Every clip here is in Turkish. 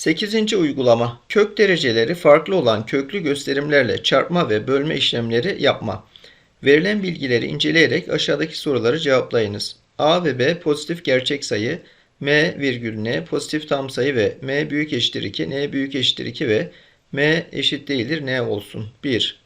8. uygulama kök dereceleri farklı olan köklü gösterimlerle çarpma ve bölme işlemleri yapma. Verilen bilgileri inceleyerek aşağıdaki soruları cevaplayınız. A ve B pozitif gerçek sayı, M virgül N pozitif tam sayı ve M büyük eşittir 2, N büyük eşittir 2 ve M eşit değildir N olsun. 1.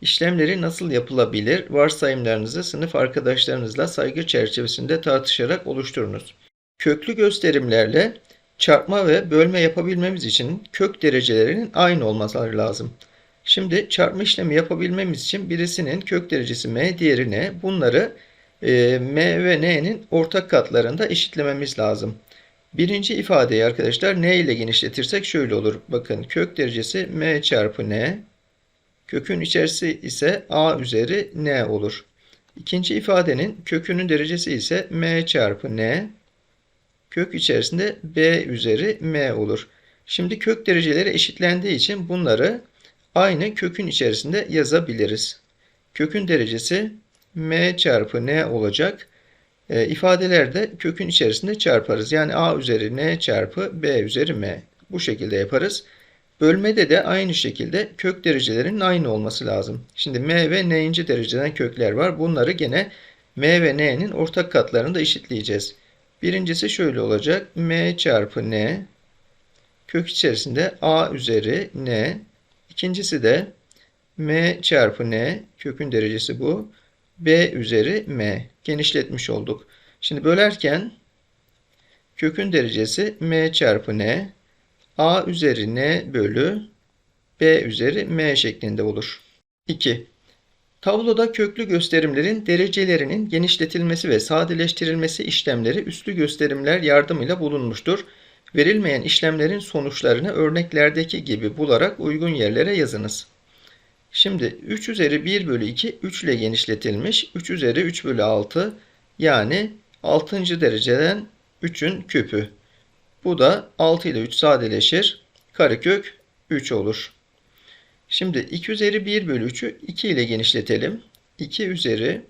İşlemleri nasıl yapılabilir? Varsayımlarınızı sınıf arkadaşlarınızla saygı çerçevesinde tartışarak oluşturunuz. Köklü gösterimlerle çarpma ve bölme yapabilmemiz için kök derecelerinin aynı olmaları lazım. Şimdi çarpma işlemi yapabilmemiz için birisinin kök derecesi m, diğeri n. Bunları e, m ve n'nin ortak katlarında eşitlememiz lazım. Birinci ifadeyi arkadaşlar n ile genişletirsek şöyle olur. Bakın kök derecesi m çarpı n. Kökün içerisi ise a üzeri n olur. İkinci ifadenin kökünün derecesi ise m çarpı n kök içerisinde b üzeri m olur. Şimdi kök dereceleri eşitlendiği için bunları aynı kökün içerisinde yazabiliriz. Kökün derecesi m çarpı n olacak. E, ifadelerde kökün içerisinde çarparız. Yani a üzeri n çarpı b üzeri m. Bu şekilde yaparız. Bölmede de aynı şekilde kök derecelerinin aynı olması lazım. Şimdi m ve n'inci dereceden kökler var. Bunları gene m ve n'nin ortak katlarında eşitleyeceğiz. Birincisi şöyle olacak. m çarpı n kök içerisinde a üzeri n. İkincisi de m çarpı n kökün derecesi bu. b üzeri m. Genişletmiş olduk. Şimdi bölerken kökün derecesi m çarpı n. a üzeri n bölü b üzeri m şeklinde olur. 2. Tabloda köklü gösterimlerin derecelerinin genişletilmesi ve sadeleştirilmesi işlemleri üslü gösterimler yardımıyla bulunmuştur. Verilmeyen işlemlerin sonuçlarını örneklerdeki gibi bularak uygun yerlere yazınız. Şimdi 3 üzeri 1 bölü 2 3 ile genişletilmiş. 3 üzeri 3 bölü 6 yani 6. dereceden 3'ün küpü. Bu da 6 ile 3 sadeleşir. Karekök 3 olur. Şimdi 2 üzeri 1 bölü 3'ü 2 ile genişletelim. 2 üzeri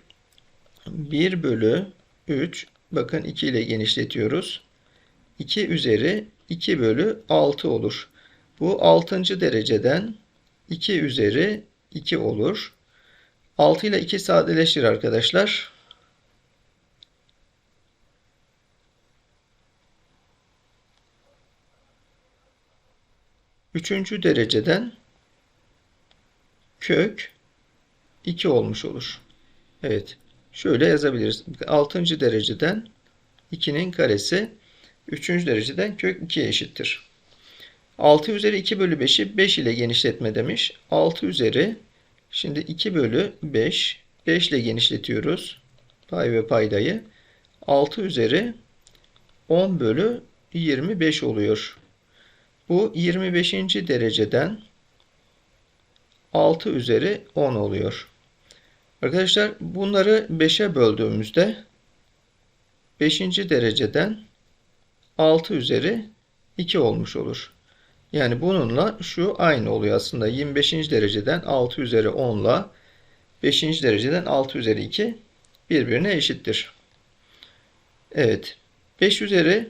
1 bölü 3 bakın 2 ile genişletiyoruz. 2 üzeri 2 bölü 6 olur. Bu 6. dereceden 2 üzeri 2 olur. 6 ile 2 sadeleşir arkadaşlar. Üçüncü dereceden kök 2 olmuş olur. Evet. Şöyle yazabiliriz. 6. dereceden 2'nin karesi 3. dereceden kök 2'ye eşittir. 6 üzeri 2 bölü 5'i 5 ile genişletme demiş. 6 üzeri şimdi 2 bölü 5 5 ile genişletiyoruz. Pay ve paydayı. 6 üzeri 10 bölü 25 oluyor. Bu 25. dereceden 6 üzeri 10 oluyor. Arkadaşlar bunları 5'e böldüğümüzde 5. dereceden 6 üzeri 2 olmuş olur. Yani bununla şu aynı oluyor aslında. 25. dereceden 6 üzeri 10 ile 5. dereceden 6 üzeri 2 birbirine eşittir. Evet. 5 üzeri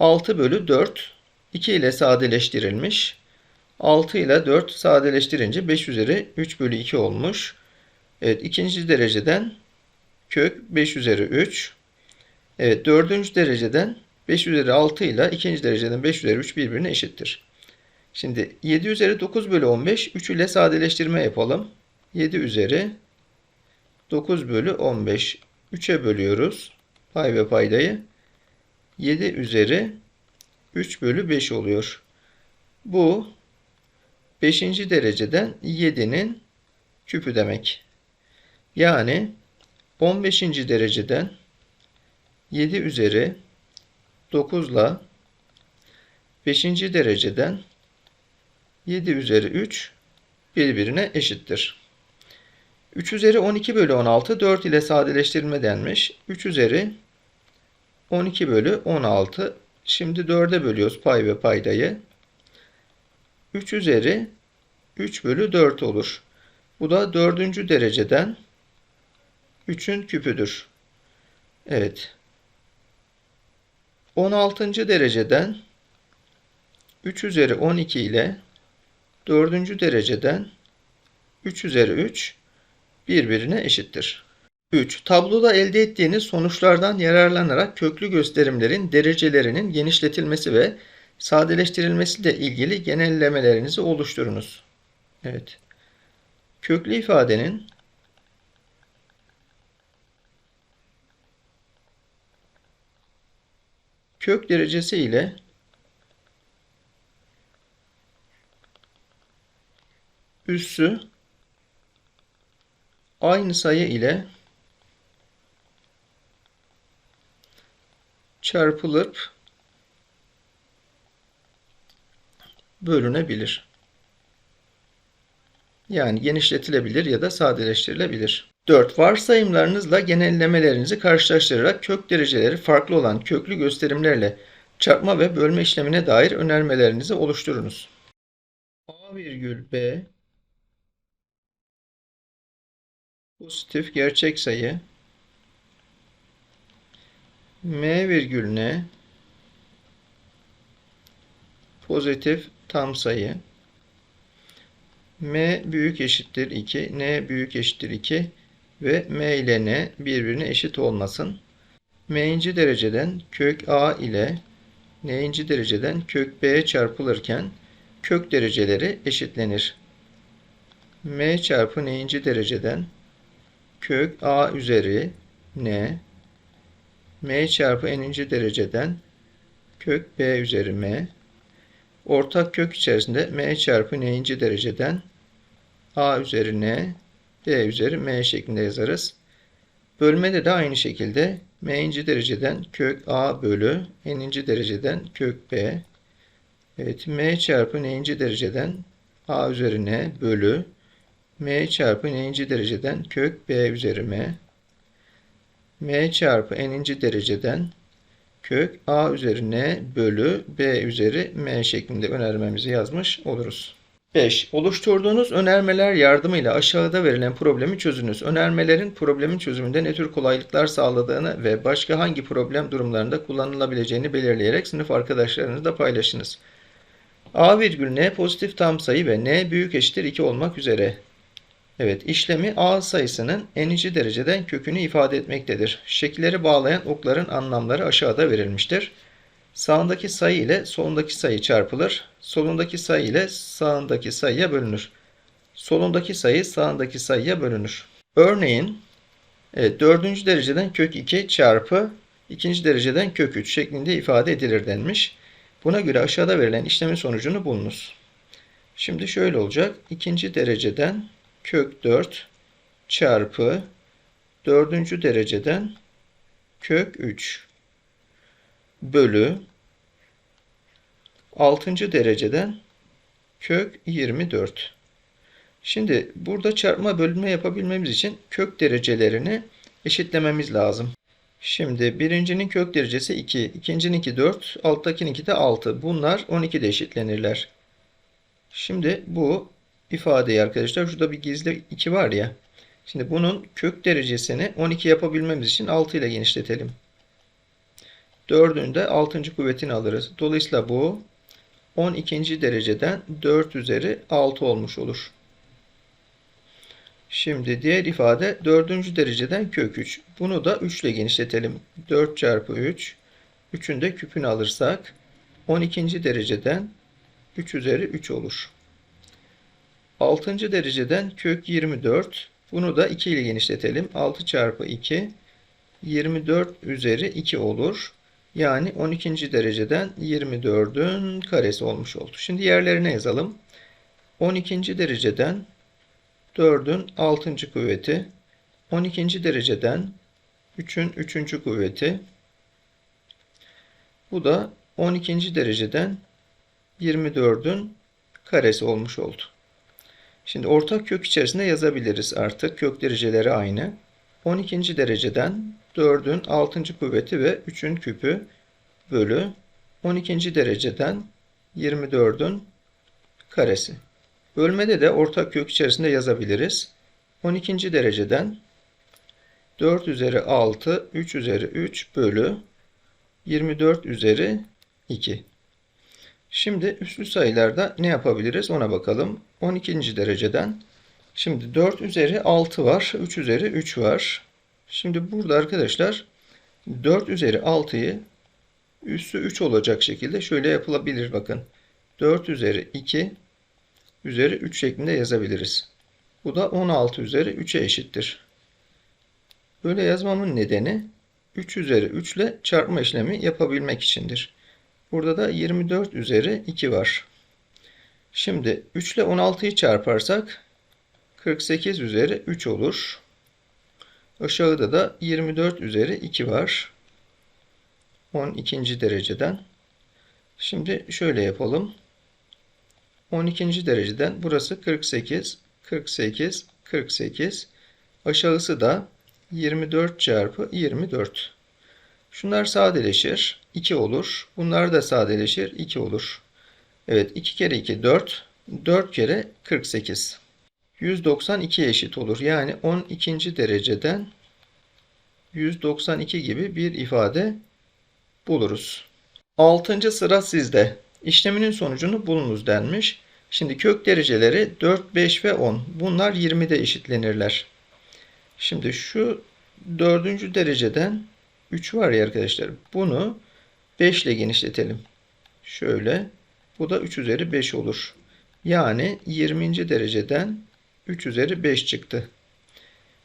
6 bölü 4 2 ile sadeleştirilmiş. 6 ile 4 sadeleştirince 5 üzeri 3 bölü 2 olmuş. Evet ikinci dereceden kök 5 üzeri 3. Evet dördüncü dereceden 5 üzeri 6 ile ikinci dereceden 5 üzeri 3 birbirine eşittir. Şimdi 7 üzeri 9 bölü 15 3 ile sadeleştirme yapalım. 7 üzeri 9 bölü 15 3'e bölüyoruz. Pay ve paydayı. 7 üzeri 3 bölü 5 oluyor. Bu 5. dereceden 7'nin küpü demek. Yani 15. dereceden 7 üzeri 9 ile 5. dereceden 7 üzeri 3 birbirine eşittir. 3 üzeri 12 bölü 16 4 ile sadeleştirme denmiş. 3 üzeri 12 bölü 16. Şimdi 4'e bölüyoruz pay ve paydayı. 3 üzeri 3 bölü 4 olur. Bu da 4. dereceden 3'ün küpüdür. Evet. 16. dereceden 3 üzeri 12 ile 4. dereceden 3 üzeri 3 birbirine eşittir. 3. Tabloda elde ettiğiniz sonuçlardan yararlanarak köklü gösterimlerin derecelerinin genişletilmesi ve sadeleştirilmesi ile ilgili genellemelerinizi oluşturunuz. Evet. Köklü ifadenin kök derecesi ile üssü aynı sayı ile çarpılıp bölünebilir. Yani genişletilebilir ya da sadeleştirilebilir. 4. Varsayımlarınızla genellemelerinizi karşılaştırarak kök dereceleri farklı olan köklü gösterimlerle çarpma ve bölme işlemine dair önermelerinizi oluşturunuz. A virgül B pozitif gerçek sayı M virgül N pozitif tam sayı M büyük eşittir 2, N büyük eşittir 2 ve M ile N birbirine eşit olmasın. M'inci dereceden kök A ile N'inci dereceden kök B çarpılırken kök dereceleri eşitlenir. M çarpı N'inci dereceden kök A üzeri N M çarpı N'inci dereceden kök B üzeri M ortak kök içerisinde M çarpı N'inci dereceden A üzeri N B üzeri M şeklinde yazarız. Bölmede de aynı şekilde M'inci dereceden kök A bölü N'inci dereceden kök B. Evet M çarpı N'inci dereceden A üzeri N bölü M çarpı N'inci dereceden kök B üzeri M. M çarpı N'inci dereceden kök A üzeri N bölü B üzeri M şeklinde önermemizi yazmış oluruz. 5. Oluşturduğunuz önermeler yardımıyla aşağıda verilen problemi çözünüz. Önermelerin problemin çözümünde ne tür kolaylıklar sağladığını ve başka hangi problem durumlarında kullanılabileceğini belirleyerek sınıf arkadaşlarınızla paylaşınız. A virgül N pozitif tam sayı ve N büyük eşittir 2 olmak üzere. Evet işlemi A sayısının n'inci dereceden kökünü ifade etmektedir. Şekilleri bağlayan okların anlamları aşağıda verilmiştir. Sağındaki sayı ile solundaki sayı çarpılır. Solundaki sayı ile sağındaki sayıya bölünür. Solundaki sayı sağındaki sayıya bölünür. Örneğin evet, 4. dereceden kök 2 çarpı 2. dereceden kök 3 şeklinde ifade edilir denmiş. Buna göre aşağıda verilen işlemin sonucunu bulunuz. Şimdi şöyle olacak. 2. dereceden kök 4 çarpı 4. dereceden kök 3 bölü 6. dereceden kök 24. Şimdi burada çarpma bölünme yapabilmemiz için kök derecelerini eşitlememiz lazım. Şimdi birincinin kök derecesi 2, ikincininki 4, alttakininki de 6. Bunlar 12'de eşitlenirler. Şimdi bu ifadeyi arkadaşlar şurada bir gizli 2 var ya. Şimdi bunun kök derecesini 12 yapabilmemiz için 6 ile genişletelim. 4'ün de 6. kuvvetini alırız. Dolayısıyla bu 12. dereceden 4 üzeri 6 olmuş olur. Şimdi diğer ifade 4. dereceden kök 3. Bunu da 3 ile genişletelim. 4 çarpı 3. 3'ün de küpünü alırsak 12. dereceden 3 üzeri 3 olur. 6. dereceden kök 24. Bunu da 2 ile genişletelim. 6 çarpı 2 24 üzeri 2 olur. Yani 12. dereceden 24'ün karesi olmuş oldu. Şimdi yerlerine yazalım. 12. dereceden 4'ün 6. kuvveti, 12. dereceden 3'ün 3. kuvveti, bu da 12. dereceden 24'ün karesi olmuş oldu. Şimdi ortak kök içerisinde yazabiliriz artık. Kök dereceleri aynı. 12. dereceden 4'ün 6. kuvveti ve 3'ün küpü bölü 12. dereceden 24'ün karesi. Bölmede de ortak kök içerisinde yazabiliriz. 12. dereceden 4 üzeri 6, 3 üzeri 3 bölü 24 üzeri 2. Şimdi üslü sayılarda ne yapabiliriz ona bakalım. 12. dereceden. Şimdi 4 üzeri 6 var. 3 üzeri 3 var. Şimdi burada arkadaşlar 4 üzeri 6'yı üssü 3 olacak şekilde şöyle yapılabilir bakın. 4 üzeri 2 üzeri 3 şeklinde yazabiliriz. Bu da 16 üzeri 3'e eşittir. Böyle yazmamın nedeni 3 üzeri 3 ile çarpma işlemi yapabilmek içindir. Burada da 24 üzeri 2 var. Şimdi 3 ile 16'yı çarparsak 48 üzeri 3 olur. Aşağıda da 24 üzeri 2 var. 12. dereceden. Şimdi şöyle yapalım. 12. dereceden burası 48, 48, 48. Aşağısı da 24 çarpı 24. Şunlar sadeleşir. 2 olur. Bunlar da sadeleşir. 2 olur. Evet 2 kere 2 4. 4 kere 48. 192 eşit olur. Yani 12. dereceden 192 gibi bir ifade buluruz. 6. sıra sizde. İşleminin sonucunu bulunuz denmiş. Şimdi kök dereceleri 4, 5 ve 10. Bunlar 20'de eşitlenirler. Şimdi şu 4. dereceden 3 var ya arkadaşlar. Bunu 5 ile genişletelim. Şöyle. Bu da 3 üzeri 5 olur. Yani 20. dereceden 3 üzeri 5 çıktı.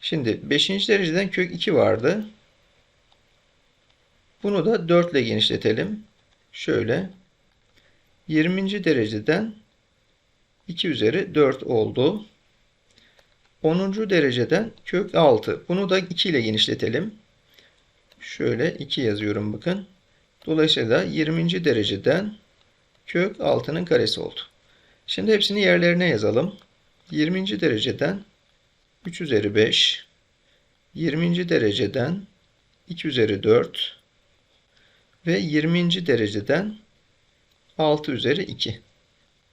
Şimdi 5. dereceden kök 2 vardı. Bunu da 4 ile genişletelim. Şöyle. 20. dereceden 2 üzeri 4 oldu. 10. dereceden kök 6. Bunu da 2 ile genişletelim. Şöyle 2 yazıyorum bakın. Dolayısıyla 20. dereceden kök 6'nın karesi oldu. Şimdi hepsini yerlerine yazalım. 20. dereceden 3 üzeri 5, 20. dereceden 2 üzeri 4 ve 20. dereceden 6 üzeri 2.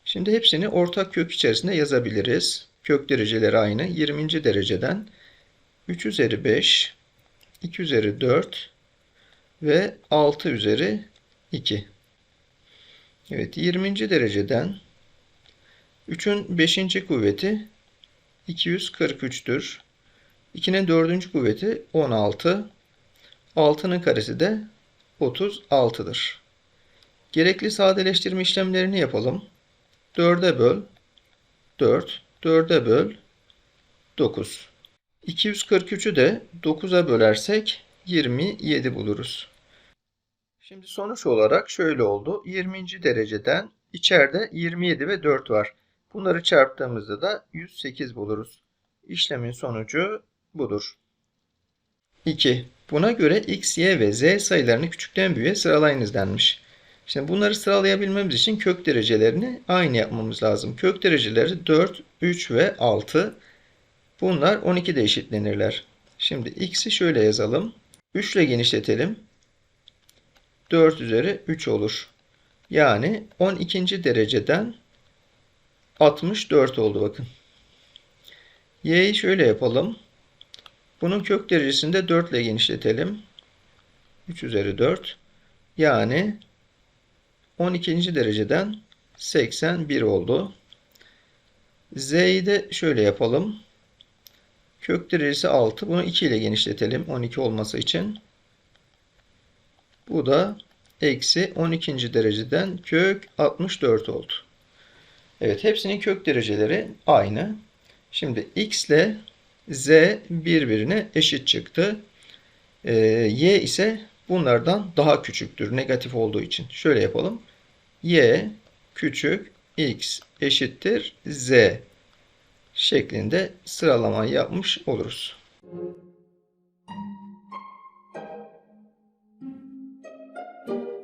Şimdi hepsini ortak kök içerisinde yazabiliriz. Kök dereceleri aynı. 20. dereceden 3 üzeri 5, 2 üzeri 4 ve 6 üzeri 2. Evet 20. dereceden 3'ün 5. kuvveti 243'tür. 2'nin 4. kuvveti 16. 6'nın karesi de 36'dır. Gerekli sadeleştirme işlemlerini yapalım. 4'e böl 4, 4'e böl 9. 243'ü de 9'a bölersek 27 buluruz. Şimdi sonuç olarak şöyle oldu. 20. dereceden içeride 27 ve 4 var. Bunları çarptığımızda da 108 buluruz. İşlemin sonucu budur. 2. Buna göre x, y ve z sayılarını küçükten büyüğe sıralayınız denmiş. Şimdi bunları sıralayabilmemiz için kök derecelerini aynı yapmamız lazım. Kök dereceleri 4, 3 ve 6. Bunlar 12'de eşitlenirler. Şimdi x'i şöyle yazalım. 3 ile genişletelim. 4 üzeri 3 olur. Yani 12. dereceden 64 oldu bakın. Y'yi şöyle yapalım. Bunun kök derecesini de 4 ile genişletelim. 3 üzeri 4. Yani 12. dereceden 81 oldu. Z'yi de şöyle yapalım. Kök derecesi 6. Bunu 2 ile genişletelim 12 olması için. Bu da eksi 12. dereceden kök 64 oldu. Evet hepsinin kök dereceleri aynı. Şimdi x ile z birbirine eşit çıktı. Ee, y ise bunlardan daha küçüktür negatif olduğu için. Şöyle yapalım. y küçük x eşittir z şeklinde sıralama yapmış oluruz.